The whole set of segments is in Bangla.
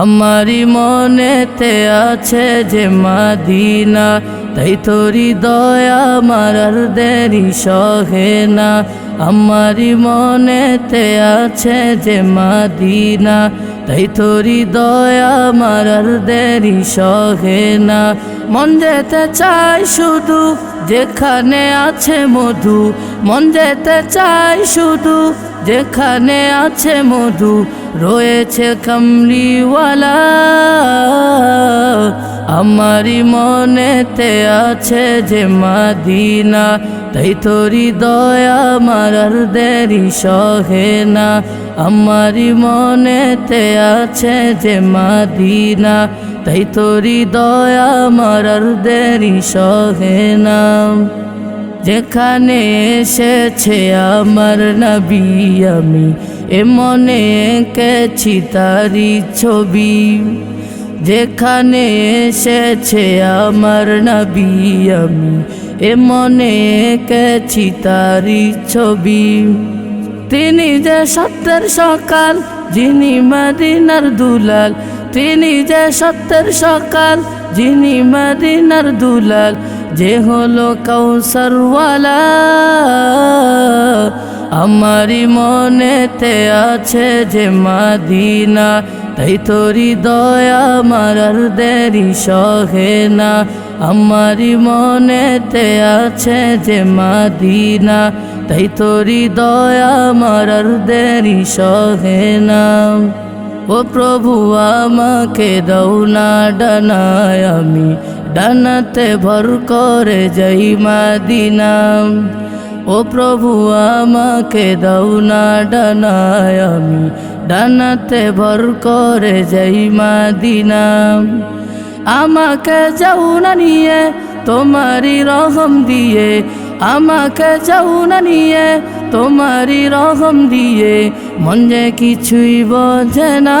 আমারি মনেতে আছে যে মাদিনা, তাই তোরি দয়া আমার আর দেরি সহে না। আমারি মনেতে আছে যে মাদিনা, তাই তোরি দয়া আমার আর দেরি সহে না। মন যেতে চাই শুধু যেখানে আছে মধু, মন যেতে চাই শুধু যেখানে আছে মধু, রয়েছে কামলিওয়ালা। আমারি মনেতে আছে যে মাদিনা, তাই তোরি দয়া মারার দেরি সহে না। আমারি মনেতে আছে যে মাদিনা, তাই তোরি দয়া মারার দেরি সহে না। যেখানে এসেছে আমার নবী আমি, এ মনে এঁকেছি তারি ছবি। যেখানে এসেছে আমার নবী আমি, এ মনে এঁকেছি তারি ছবি। তিনি যে সত্যের সকাল, যিনি মদিনার দুলাল। তিনি যে সত্যের সকাল, যিনি মদিনার দুলাল। যে হলো কৌসরওয়ালা আমারি মনেতে আছে যে মাদিনা। তাই তোরি দয়া মারার দেরি সহে না। আমারি মনেতে আছে যে মাদিনা। তাই তোরি দয়া মারার দেরি সহে না। ও প্রভু, আমাকে দাও না, ডানায় আমি ডানাতে ভর করে যাই মাদিনাম ও প্রভু আমাকে দাও না ডানায় আমি। ডানাতে ভর করে যাই মাদিনাম আমাকে যাও না নিয়ে, তোমারই রহম দিয়ে। আমাকে যাও না নিয়ে, তোমারই রহম দিয়ে। মন যে কিছুই বোঝে না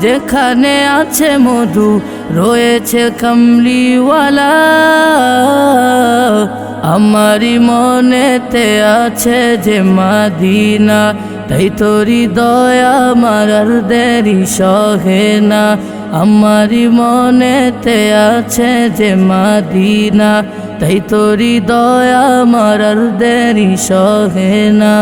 যেখানে আছে মধু, রয়েছে কমলিওয়ালা। আমারি মনেতে আছে যে মাদিনা, তাই তোরি দয়া মারার দেরি সহে না। আমারি মনেতে আছে যে মাদিনা, তাই তোরি দয়া মারার দেরি সহে না।